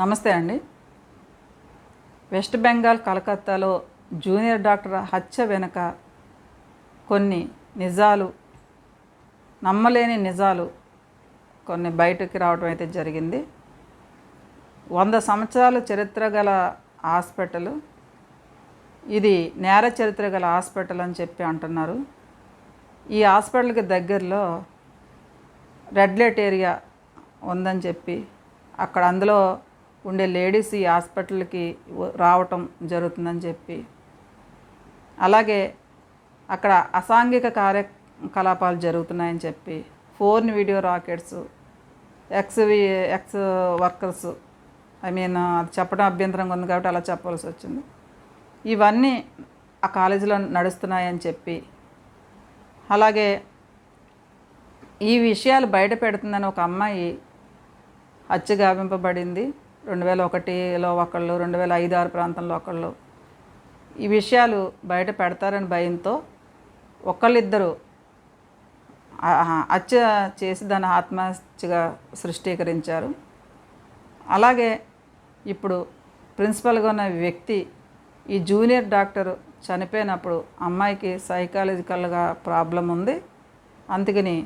నమస్తే అండి. వెస్ట్ బెంగాల్ కలకత్తాలో జూనియర్ డాక్టర్ హత్య వెనుక కొన్ని నిజాలు నమ్మలేని నిజాలు కొన్ని బయటకు రావడం అయితే జరిగింది. వంద సంవత్సరాల చరిత్ర గల హాస్పిటల్ ఇది నేర చరిత్ర గల హాస్పిటల్ అని చెప్పి అంటున్నారు. ఈ హాస్పిటల్కి దగ్గరలో రెడ్ లైట్ ఏరియా ఉందని చెప్పి అక్కడ అందులో ఉండే లేడీస్ ఈ హాస్పిటల్కి రావటం జరుగుతుందని చెప్పి. అలాగే అక్కడ అసాంఘిక కార్యకలాపాలు జరుగుతున్నాయని చెప్పి. Phone video rackets sex sex workers I mean అది చెప్పడం అభ్యంతరంగా ఉంది కాబట్టి అలా చెప్పవలసి వచ్చింది. ఇవన్నీ ఆ కాలేజీలో నడుస్తున్నాయని చెప్పి. అలాగే ఈ విషయాలు బయట పెడుతుందని ఒక అమ్మాయి హత్య గావింపబడింది. రెండు వేల ఒకటిలో ఒకళ్ళు రెండు వేల ఐదు ఆరు ప్రాంతంలో ఒకళ్ళు. ఈ విషయాలు బయట పెడతారని భయంతో ఒకళ్ళిద్దరు హత్య చేసి దాన్ని ఆత్మహత్యగా సృష్టీకరించారు. అలాగే ఇప్పుడు ప్రిన్సిపల్గా ఉన్న వ్యక్తి ఈ జూనియర్ డాక్టర్ చనిపోయినప్పుడు అమ్మాయికి సైకాలజికల్గా ప్రాబ్లం ఉంది. అందుకని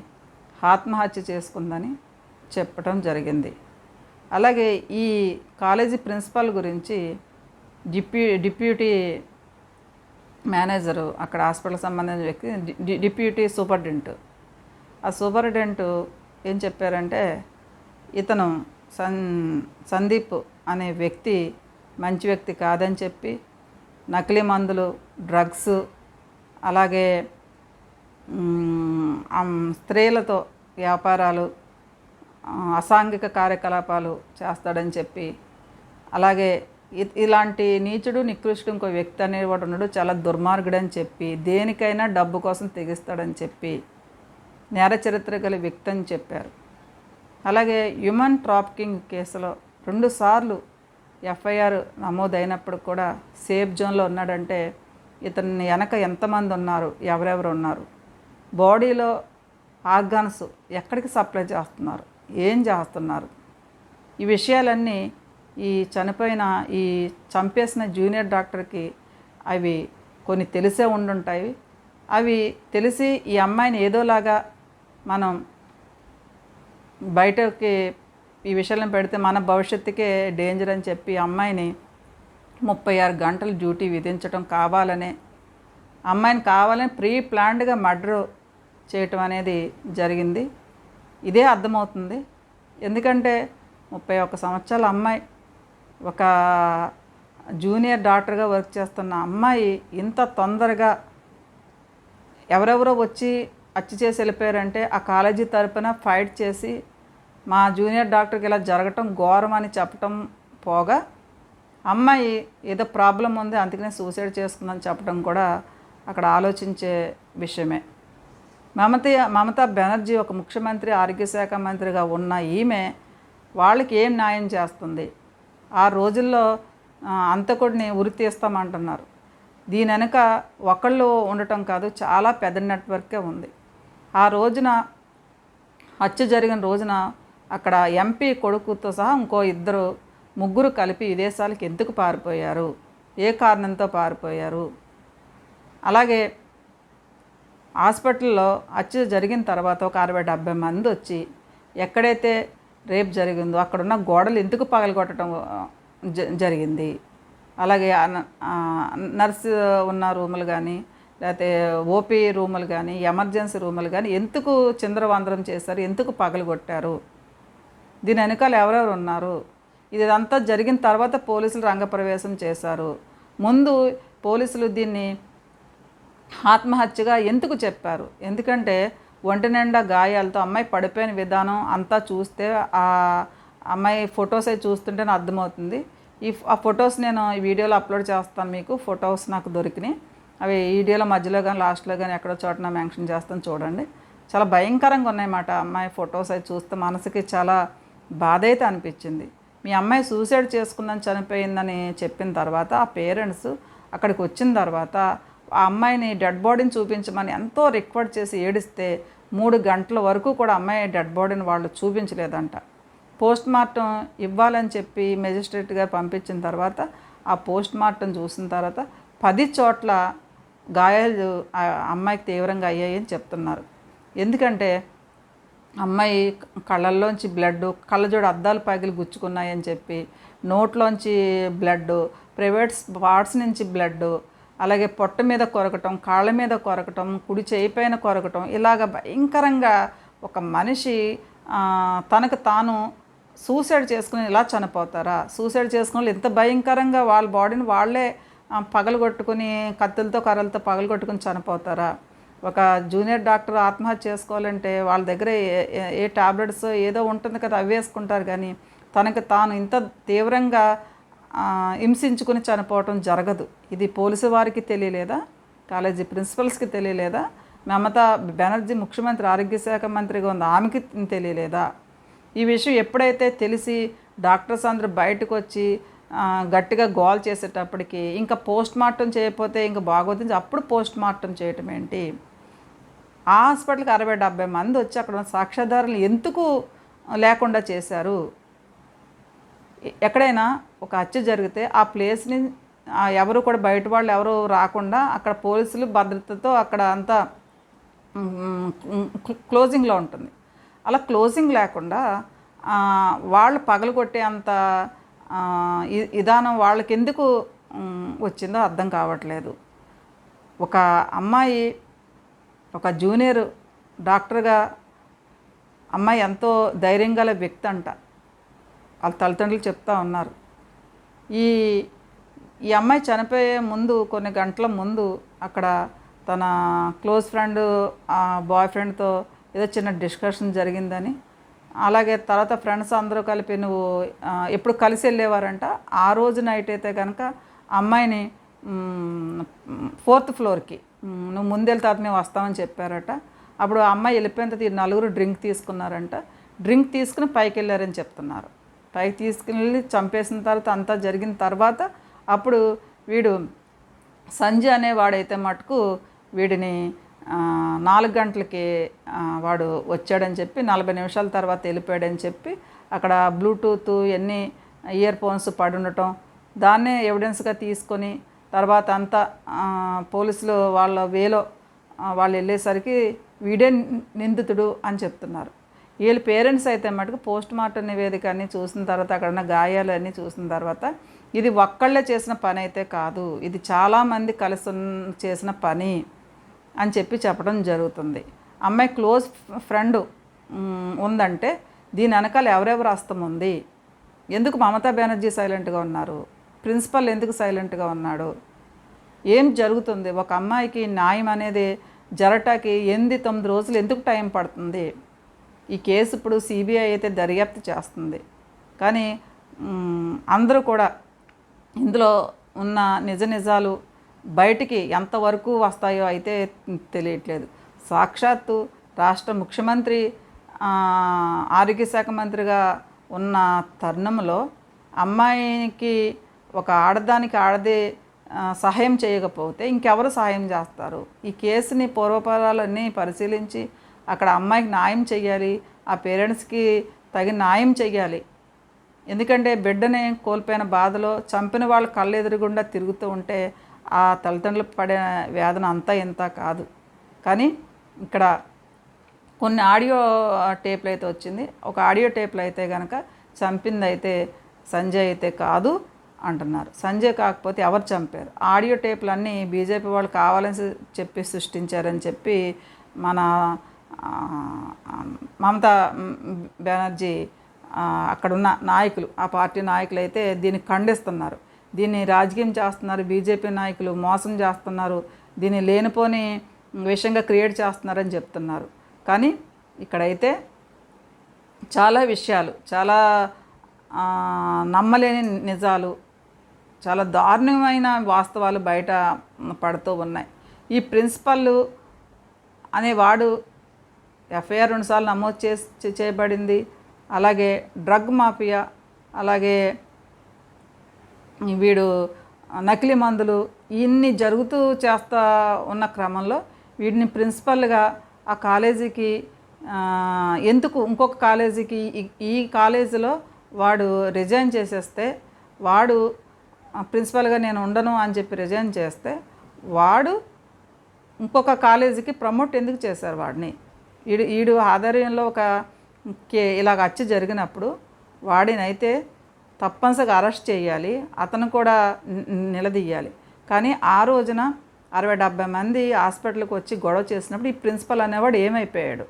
ఆత్మహత్య చేసుకుందని చెప్పడం జరిగింది. అలాగే ఈ కాలేజీ ప్రిన్సిపాల్ గురించి డిప్యూ డిప్యూటీ మేనేజరు అక్కడ హాస్పిటల్ సంబంధించిన వ్యక్తి డిప్యూటీ సూపరింటెండెంట్. ఆ సూపరింటెండెంట్ ఏం చెప్పారంటే ఇతను సన్ సందీప్ అనే వ్యక్తి మంచి వ్యక్తి కాదని చెప్పి నకిలీ మందులు డ్రగ్స్ అలాగే స్త్రీలతో వ్యాపారాలు అసాంఘిక కార్యకలాపాలు చేస్తాడని చెప్పి అలాగే ఇ- ఇలాంటి నీచుడు నికృష్టుడు ఇంకో వ్యక్తి అనేవాడు ఉన్నాడు చాలా దుర్మార్గుడని చెప్పి దేనికైనా డబ్బు కోసం తెగిస్తాడని చెప్పి నేర చరిత్ర గల వ్యక్తి అని చెప్పారు. అలాగే హ్యూమన్ ట్రాఫికింగ్ కేసులో రెండుసార్లు ఎఫ్ఐఆర్ నమోదైనప్పుడు కూడా సేఫ్ జోన్లో ఉన్నాడంటే ఇతన్ని వెనక ఎంతమంది ఉన్నారు ఎవరెవరు ఉన్నారు బాడీలో ఆర్గాన్స్ ఎక్కడికి సప్లై చేస్తున్నారు ఏం చేస్తున్నారు? ఈ విషయాలన్నీ ఈ చనిపోయిన ఈ చంపేసిన జూనియర్ డాక్టర్కి అవి కొన్ని తెలిసే ఉండుంటాయి. అవి తెలిసి ఈ అమ్మాయిని ఏదోలాగా మనం బయటకి ఈ విషయాలను పెడితే మన భవిష్యత్తుకే డేంజర్ అని చెప్పి అమ్మాయిని ముప్పై ఆరు గంటలు డ్యూటీ విధించడం కావాలనే అమ్మాయిని కావాలని ప్రీ ప్లాన్డ్గా మర్డర్ చేయటం అనేది జరిగింది. ఇదే అర్థమవుతుంది. ఎందుకంటే ముప్పై ఒక్క సంవత్సరాల అమ్మాయి ఒక జూనియర్ డాక్టర్గా వర్క్ చేస్తున్న అమ్మాయి ఇంత తొందరగా ఎవరెవరో వచ్చి హత్య చేసి వెళ్ళిపోయారంటే ఆ కాలేజీ తరపున ఫైట్ చేసి మా జూనియర్ డాక్టర్కి ఇలా జరగటం ఘోరం అని చెప్పటం పోగా అమ్మాయి ఏదో ప్రాబ్లం ఉంది అందుకనే సూసైడ్ చేసుకుందని చెప్పడం కూడా అక్కడ ఆలోచించే విషయమే. మమత మమతా బెనర్జీ ఒక ముఖ్యమంత్రి ఆరోగ్య శాఖ మంత్రిగా ఉన్న ఈమె వాళ్ళకి ఏం న్యాయం చేస్తుంది? ఆ రోజుల్లో అంతకుడిని ఉరి తీస్తామంటున్నారు. దీని వెనక ఒకళ్ళు ఉండటం కాదు చాలా పెద్ద నెట్వర్కే ఉంది. ఆ రోజున హత్య జరిగిన రోజున అక్కడ ఎంపీ కొడుకుతో సహా ఇంకో ఇద్దరు ముగ్గురు కలిపి విదేశాలకు ఎందుకు పారిపోయారు? ఏ కారణంతో పారిపోయారు? అలాగే హాస్పిటల్లో హత్య జరిగిన తర్వాత ఒక అరవై డెబ్బై మంది వచ్చి ఎక్కడైతే రేప్ జరిగిందో అక్కడున్న గోడలు ఎందుకు పగలగొట్టడం జ- జరిగింది. అలాగే నర్సు ఉన్న రూములు కానీ లేకపోతే ఓపీ రూములు కానీ ఎమర్జెన్సీ రూములు కానీ ఎందుకు చిందరవందరం చేశారు ఎందుకు పగలగొట్టారు? దీని వెనకాల ఎవరెవరు ఉన్నారు? ఇదంతా జరిగిన తర్వాత పోలీసులు రంగప్రవేశం చేశారు. ముందు పోలీసులు దీన్ని ఆత్మహత్యగా ఎందుకు చెప్పారు? ఎందుకంటే ఒంటి నిండా గాయాలతో అమ్మాయి పడిపోయిన విధానం అంతా చూస్తే ఆ అమ్మాయి ఫొటోస్ అవి చూస్తుంటేనే అర్థమవుతుంది. ఈ ఆ ఫొటోస్ నేను ఈ వీడియోలో అప్లోడ్ చేస్తాను మీకు. ఫొటోస్ నాకు దొరికినాయి. అవి వీడియోలో మధ్యలో కానీ లాస్ట్లో కానీ ఎక్కడో చోటన మెన్షన్ చేస్తాను చూడండి. చాలా భయంకరంగా ఉన్నాయన్నమాట అమ్మాయి ఫొటోస్ అవి చూస్తే మనసుకి చాలా బాధ అయితే అనిపించింది. మీ అమ్మాయి సూసైడ్ చేసుకుందని చనిపోయిందని చెప్పిన తర్వాత ఆ పేరెంట్స్ అక్కడికి వచ్చిన తర్వాత ఆ అమ్మాయిని డెడ్ బాడీని చూపించమని ఎంతో రిక్వెస్ట్ చేసి ఏడిస్తే మూడు గంటల వరకు కూడా అమ్మాయి డెడ్ బాడీని వాళ్ళు చూపించలేదంట. పోస్ట్ మార్టం ఇవ్వాలని చెప్పి మెజిస్ట్రేట్ గారు పంపించిన తర్వాత ఆ పోస్ట్ మార్టం చూసిన తర్వాత పది చోట్ల గాయాలు అమ్మాయికి తీవ్రంగా అయ్యాయని చెప్తున్నారు. ఎందుకంటే అమ్మాయి కళ్ళల్లోంచి బ్లడ్ కళ్ళజోడు అద్దాలు పగిలి గుచ్చుకున్నాయని చెప్పి నోట్లోంచి బ్లడ్ ప్రైవేట్ పార్ట్స్ నుంచి బ్లడ్ అలాగే పొట్ట మీద కొరకటం కాళ్ళ మీద కొరకటం కుడి చేయి పైన కొరకటం ఇలాగ భయంకరంగా ఒక మనిషి తనకు తాను సూసైడ్ చేసుకుని ఇలా చనిపోతారా? సూసైడ్ చేసుకుని ఇంత ఎంత భయంకరంగా వాళ్ళ బాడీని వాళ్ళే పగలగొట్టుకుని కత్తులతో కర్రలతో పగలగొట్టుకుని చనిపోతారా? ఒక జూనియర్ డాక్టర్ ఆత్మహత్య చేసుకోవాలంటే వాళ్ళ దగ్గర ఏ- ఏ- టాబ్లెట్స్ ఏదో ఉంటుంది కదా అవి వేసుకుంటారు కానీ తనకు తాను ఇంత తీవ్రంగా హింసించుకుని చనిపోవటం జరగదు. ఇది పోలీసు వారికి తెలియలేదా? కాలేజీ ప్రిన్సిపల్స్కి తెలియలేదా? మమతా బెనర్జీ ముఖ్యమంత్రి ఆరోగ్య శాఖ మంత్రిగా ఉంది ఆమెకి తెలియలేదా? ఈ విషయం ఎప్పుడైతే తెలిసి డాక్టర్స్ అందరూ బయటకు వచ్చి గట్టిగా గోల్ చేసేటప్పటికి ఇంకా పోస్ట్ మార్టం చేయకపోతే ఇంకా బాగోతుంది అప్పుడు పోస్ట్ మార్టం చేయటం ఏంటి? ఆ హాస్పిటల్కి అరవై డెబ్బై మంది వచ్చి అక్కడ సాక్ష్యాధారులు ఎందుకు లేకుండా చేశారు? ఎక్కడైనా ఒక హత్య జరిగితే ఆ ప్లేస్ని ఎవరు కూడా బయట వాళ్ళు ఎవరు రాకుండా అక్కడ పోలీసులు భద్రతతో అక్కడ అంతా క్లోజింగ్లో ఉంటుంది. అలా క్లోజింగ్ లేకుండా వాళ్ళు పగలు కొట్టే అంత విధానం వాళ్ళకి ఎందుకు వచ్చిందో అర్థం కావట్లేదు. ఒక అమ్మాయి ఒక జూనియర్ డాక్టర్గా అమ్మాయి ఎంతో ధైర్యం గల వ్యక్తి అంట. వాళ్ళ తల్లిదండ్రులు చెప్తా ఉన్నారు. ఈ ఈ అమ్మాయి చనిపోయే ముందు కొన్ని గంటల ముందు అక్కడ తన క్లోజ్ ఫ్రెండ్ బాయ్ ఫ్రెండ్తో ఏదో చిన్న డిస్కషన్ జరిగిందని. అలాగే తర్వాత ఫ్రెండ్స్ అందరూ కలిపి నువ్వు ఎప్పుడు కలిసి వెళ్ళేవారంట. ఆ రోజు నైట్ అయితే కనుక అమ్మాయిని ఫోర్త్ ఫ్లోర్కి నువ్వు ముందెళ్ళి తర్వాత మేము వస్తామని చెప్పారట. అప్పుడు ఆ అమ్మాయి వెళ్ళిపోయిన తర్వాత ఈ నలుగురు డ్రింక్ తీసుకున్నారంట. డ్రింక్ తీసుకుని పైకి వెళ్ళారని చెప్తున్నారు. పైకి తీసుకుని చంపేసిన తర్వాత అంతా జరిగిన తర్వాత అప్పుడు వీడు సంజయ్ అనేవాడైతే మటుకు వీడిని నాలుగు గంటలకి వాడు వచ్చాడని చెప్పి నలభై నిమిషాల తర్వాత వెళ్ళిపోయాడని చెప్పి అక్కడ బ్లూటూత్ ఎన్ని ఇయర్ ఫోన్స్ పడి ఉండటం దాన్నే ఎవిడెన్స్గా తీసుకొని తర్వాత అంతా పోలీసులు వాళ్ళ వేలో వాళ్ళు వెళ్ళేసరికి వీడే నిందితుడు అని చెప్తున్నారు. వీళ్ళ పేరెంట్స్ అయితే మటుకు పోస్ట్ మార్టం నివేదిక అన్ని చూసిన తర్వాత అక్కడ ఉన్న గాయాలు అన్నీ చూసిన తర్వాత ఇది ఒక్కళ్ళే చేసిన పని అయితే కాదు. ఇది చాలామంది కలిసి చేసిన పని అని చెప్పి చెప్పడం జరుగుతుంది. అమ్మాయి క్లోజ్ ఫ్రెండ్ ఉందంటే దీని వెనకాల ఎవరెవరు అస్తం ఉంది? ఎందుకు మమతా బెనర్జీ సైలెంట్గా ఉన్నారు? ప్రిన్సిపల్ ఎందుకు సైలెంట్గా ఉన్నాడు? ఏం జరుగుతుంది? ఒక అమ్మాయికి న్యాయం అనేది జరటాకి ఎనిమిది తొమ్మిది రోజులు ఎందుకు టైం పడుతుంది? ఈ కేసు ఇప్పుడు సిబిఐ అయితే దర్యాప్తు చేస్తుంది. కానీ అందరూ కూడా ఇందులో ఉన్న నిజ నిజాలు బయటికి ఎంతవరకు వస్తాయో అయితే తెలియట్లేదు. సాక్షాత్తు రాష్ట్ర ముఖ్యమంత్రి ఆరోగ్య శాఖ మంత్రిగా ఉన్న తరుణంలో అమ్మాయికి ఒక ఆడదానికి ఆడదే సహాయం చేయకపోతే ఇంకెవరు సహాయం చేస్తారు? ఈ కేసుని పూర్వపరాలన్నీ పరిశీలించి అక్కడ అమ్మాయికి న్యాయం చెయ్యాలి ఆ పేరెంట్స్కి తగిన న్యాయం చెయ్యాలి. ఎందుకంటే బిడ్డని కోల్పోయిన బాధలో చంపిన వాళ్ళు కళ్ళు ఎదురుగుండా తిరుగుతూ ఉంటే ఆ తల్లిదండ్రులు పడే వేదన అంతా ఇంత కాదు. కానీ ఇక్కడ కొన్ని ఆడియో టేప్లు అయితే వచ్చింది. ఒక ఆడియో టేప్లు అయితే కనుక చంపింది అయితే సంజయ్ అయితే కాదు అంటున్నారు. సంజయ్ కాకపోతే ఎవరు చంపారు? ఆడియో టేప్లు అన్నీ బీజేపీ వాళ్ళు కావాలని చెప్పి సృష్టించారని చెప్పి మన మమతా బెనర్జీ అక్కడున్న నాయకులు ఆ పార్టీ నాయకులు అయితే దీన్ని ఖండిస్తున్నారు. దీన్ని రాజకీయం చేస్తున్నారు బీజేపీ నాయకులు మోసం చేస్తున్నారు దీన్ని లేనిపోని విషయంగా క్రియేట్ చేస్తున్నారని చెప్తున్నారు. కానీ ఇక్కడైతే చాలా విషయాలు చాలా నమ్మలేని నిజాలు చాలా దారుణమైన వాస్తవాలు బయట పడుతూ ఉన్నాయి. ఈ ప్రిన్సిపల్ అనేవాడు ఎఫ్ఐఆర్ రెండుసార్లు నమోదు చేసి చేయబడింది. అలాగే డ్రగ్ మాఫియా అలాగే వీడు నకిలీ మందులు ఇన్ని జరుగుతూ చేస్తా ఉన్న క్రమంలో వీడిని ప్రిన్సిపల్గా ఆ కాలేజీకి ఎందుకు ఇంకొక కాలేజీకి ఈ- ఈ కాలేజీలో వాడు రిజైన్ చేసేస్తే వాడు ప్రిన్సిపల్గా నేను ఉండను అని చెప్పి రిజైన్ చేస్తే వాడు ఇంకొక కాలేజీకి ప్రమోట్ ఎందుకు చేశారు వాడిని? ఈడు ఈడు ఆధ్వర్యంలో ఒక కే ఇలాగ హత్య జరిగినప్పుడు వాడినైతే తప్పనిసరిగా అరెస్ట్ చేయాలి అతను కూడా నిలదీయాలి. కానీ ఆ రోజున అరవై డెబ్బై మంది హాస్పిటల్కి వచ్చి గొడవ చేసినప్పుడు ఈ ప్రిన్సిపల్ అనేవాడు ఏమైపోయాడు?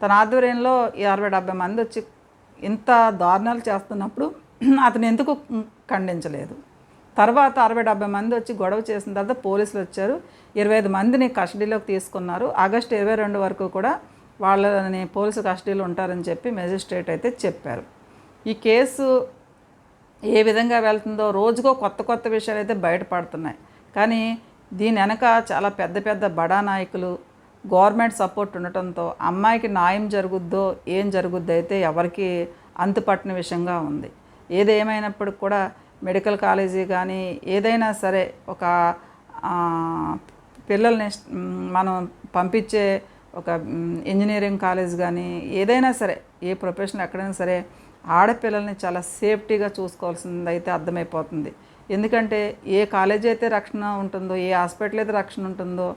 తన ఆధ్వర్యంలో ఈ అరవై డెబ్బై మంది వచ్చి ఇంత దారుణాలు చేస్తున్నప్పుడు అతను ఎందుకు ఖండించలేదు? తర్వాత అరవై డెబ్బై మంది వచ్చి గొడవ చేసిన తర్వాత పోలీసులు వచ్చారు. ఇరవై ఐదు మందిని కస్టడీలోకి తీసుకున్నారు. ఆగస్టు ఇరవై రెండు వరకు కూడా వాళ్ళని పోలీసు కస్టడీలో ఉంటారని చెప్పి మెజిస్ట్రేట్ అయితే చెప్పారు. ఈ కేసు ఏ విధంగా వెళ్తుందో రోజుకో కొత్త కొత్త విషయాలు అయితే బయటపడుతున్నాయి. కానీ దీని వెనక చాలా పెద్ద పెద్ద బడా నాయకులు గవర్నమెంట్ సపోర్ట్ ఉండటంతో అమ్మాయికి న్యాయం జరుగుద్దో ఏం జరుగుద్దో అయితే ఎవరికి అంతుపట్టిన విషయంగా ఉంది. ఏదేమైనప్పటికి కూడా మెడికల్ కాలేజీ కానీ ఏదైనా సరే ఒక పిల్లల్ని మనం పంపించే ఒక ఇంజనీరింగ్ కాలేజ్ కానీ ఏదైనా సరే ఏ ప్రొఫెషన్ ఎక్కడైనా సరే ఆడపిల్లల్ని చాలా సేఫ్టీగా చూసుకోవాల్సింది అయితే అర్థమైపోతుంది. ఎందుకంటే ఏ కాలేజీ అయితే రక్షణ ఉంటుందో ఏ హాస్పిటల్ అయితే రక్షణ ఉంటుందో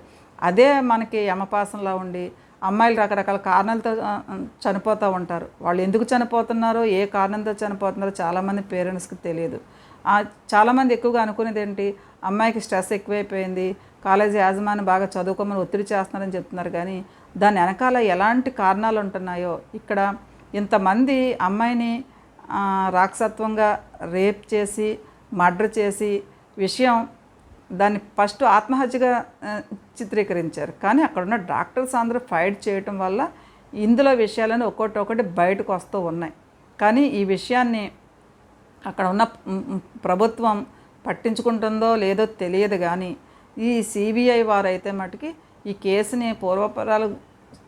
అదే మనకి యమపాసంలా ఉండి అమ్మాయిలు రకరకాల కారణాలతో చనిపోతూ ఉంటారు. వాళ్ళు ఎందుకు చనిపోతున్నారో ఏ కారణంతో చనిపోతున్నారో చాలామంది పేరెంట్స్కి తెలియదు. చాలామంది ఎక్కువగా అనుకునేది ఏంటి? అమ్మాయికి స్ట్రెస్ ఎక్కువైపోయింది కాలేజీ యాజమాన్యం బాగా చదువుకోమని ఒత్తిడి చేస్తున్నారని చెప్తున్నారు కానీ దాని వెనకాల ఎలాంటి కారణాలు ఉంటున్నాయో? ఇక్కడ ఇంతమంది అమ్మాయిని రాక్షసత్వంగా రేప్ చేసి మర్డర్ చేసి విషయం దాన్ని ఫస్ట్ ఆత్మహత్యగా చిత్రీకరించారు. కానీ అక్కడ ఉన్న డాక్టర్స్ అందరూ ఫైట్ చేయటం వల్ల ఇందులో విషయాలను ఒక్కొక్కటి ఒకటి బయటకు వస్తూ ఉన్నాయి. కానీ ఈ విషయాన్ని అక్కడ ఉన్న ప్రభుత్వం పట్టించుకుంటుందో లేదో తెలియదు కానీ ఈ సిబిఐ వారైతే మటుకి ఈ కేసుని పూర్వపరాలు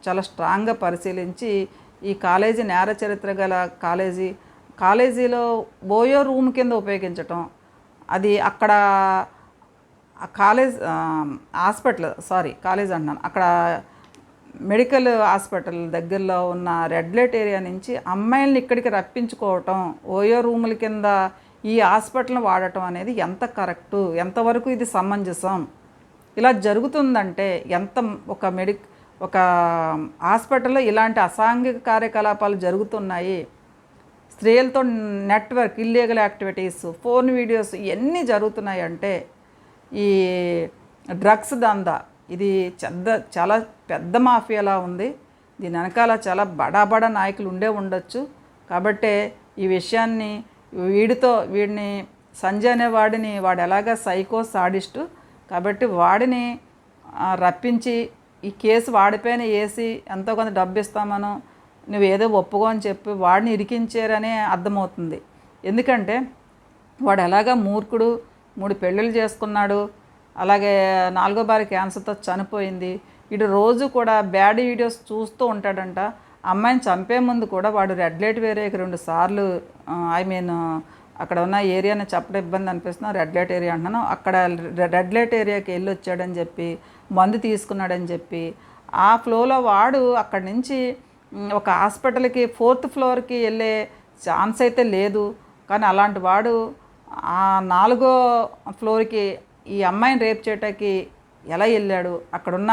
చాలా స్ట్రాంగ్గా పరిశీలించి ఈ కాలేజీ నేర చరిత్ర గల కాలేజీ కాలేజీలో బోయో రూమ్ కింద ఉపయోగించటం అది అక్కడ కాలేజ్ హాస్పిటల్ సారీ కాలేజ్ అంటున్నాను అక్కడ మెడికల్ హాస్పిటల్ దగ్గరలో ఉన్న రెడ్ లైట్ ఏరియా నుంచి అమ్మాయిల్ని ఇక్కడికి రప్పించుకోవటం ఓయో రూముల కింద ఈ హాస్పిటల్ని వాడటం అనేది ఎంత కరెక్టు? ఎంతవరకు ఇది సమంజసం? ఇలా జరుగుతుందంటే ఎంత ఒక మెడి ఒక హాస్పిటల్లో ఇలాంటి అసాంఘిక కార్యకలాపాలు జరుగుతున్నాయి? స్త్రీలతో network illegal activities phone videos ఇవన్నీ జరుగుతున్నాయి అంటే ఈ డ్రగ్స్ దందా ఇది చెద్ద చాలా పెద్ద మాఫియాలా ఉంది. దీని వెనకాల చాలా బడా బడా నాయకులు ఉండే ఉండొచ్చు. కాబట్టే ఈ విషయాన్ని వీడితో వీడిని సంజయ్ అనే వాడిని వాడు ఎలాగా సైకో సాడిస్టు కాబట్టి వాడిని రప్పించి ఈ కేసు వాడిపైన వేసి ఎంతో కొంత డబ్బు ఇస్తామను నువ్వు ఏదో ఒప్పుకో అని చెప్పి వాడిని ఇరికించారనే అర్థమవుతుంది. ఎందుకంటే వాడు ఎలాగా మూర్ఖుడు మూడు పెళ్ళిళ్ళు చేసుకున్నాడు అలాగే నాలుగో భార్య క్యాన్సర్తో చనిపోయింది. ఇటు రోజు కూడా బ్యాడ్ వీడియోస్ చూస్తూ ఉంటాడంట. అమ్మాయిని చంపే ముందు కూడా వాడు రెడ్ లైట్ వేరేకి రెండు సార్లు ఐ మీన్ అక్కడ ఉన్న ఏరియాని చెప్పడం ఇబ్బంది అనిపిస్తున్నాం రెడ్ లైట్ ఏరియా అంటున్నాను. అక్కడ రెడ్ లైట్ ఏరియాకి వెళ్ళి వచ్చాడని చెప్పి మందు తీసుకున్నాడని చెప్పి ఆ ఫ్లోలో వాడు అక్కడి నుంచి ఒక హాస్పిటల్కి ఫోర్త్ ఫ్లోర్కి వెళ్ళే ఛాన్స్ అయితే లేదు. కానీ అలాంటి వాడు ఆ నాలుగో ఫ్లోర్కి ఈ అమ్మాయిని రేప్ చేయటానికి ఎలా వెళ్ళాడు? అక్కడున్న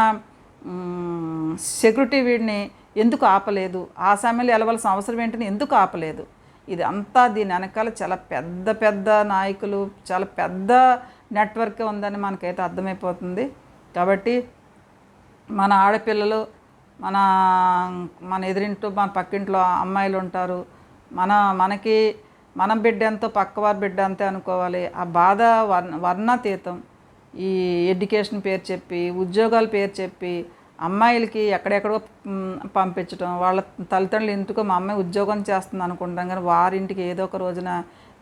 సెక్యూరిటీ వీడిని ఎందుకు ఆపలేదు? ఆ సమయంలో వెళ్ళవలసిన అవసరం ఏంటని ఎందుకు ఆపలేదు? ఇది అంతా దీని వెనకాల చాలా పెద్ద పెద్ద నాయకులు చాలా పెద్ద నెట్వర్క్ ఉందని మనకైతే అర్థమైపోతుంది. కాబట్టి మన ఆడపిల్లలు మన మన ఎదురింటూ మన పక్కింట్లో అమ్మాయిలు ఉంటారు. మన మనకి మనం బిడ్డ ఎంతో పక్కవారి బిడ్డ అంతే అనుకోవాలి. ఆ బాధ వర్ణ వర్ణాతీతం. ఈ ఎడ్యుకేషన్ పేరు చెప్పి ఉద్యోగాల పేరు చెప్పి అమ్మాయిలకి ఎక్కడెక్కడో పంపించడం వాళ్ళ తల్లిదండ్రులు ఇంటికో మా అమ్మాయి ఉద్యోగం చేస్తుంది అనుకుంటాం కానీ వారింటికి ఏదో ఒక రోజున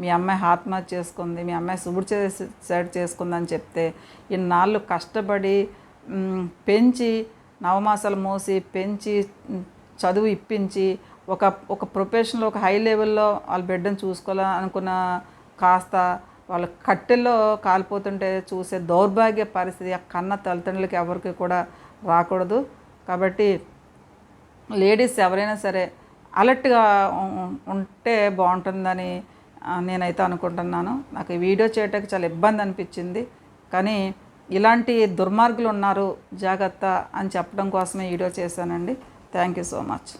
మీ అమ్మాయి ఆత్మహత్య చేసుకుంది మీ అమ్మాయి సుబుడు చేసి సైడ్ చేసుకుందని చెప్తే ఇన్నాళ్ళు కష్టపడి పెంచి నవమాసాలు మోసి పెంచి చదువు ఇప్పించి ఒక ఒక ప్రొఫెషన్లో ఒక హై లెవెల్లో వాళ్ళ బిడ్డను చూసుకోవాలని అనుకున్న కాస్త వాళ్ళ కట్టెల్లో కాలిపోతుంటే చూసే దౌర్భాగ్య పరిస్థితి ఆ కన్న తల్లిదండ్రులకి ఎవరికి కూడా రాకూడదు. కాబట్టి లేడీస్ ఎవరైనా సరే అలర్ట్గా ఉంటే బాగుంటుందని నేనైతే అనుకుంటున్నాను. నాకు ఈ వీడియో చేయటానికి చాలా ఇబ్బంది అనిపించింది. కానీ ఇలాంటి దుర్మార్గులు ఉన్నారు జాగ్రత్త అని చెప్పడం కోసమే వీడియో చేశానండి. Thank you so much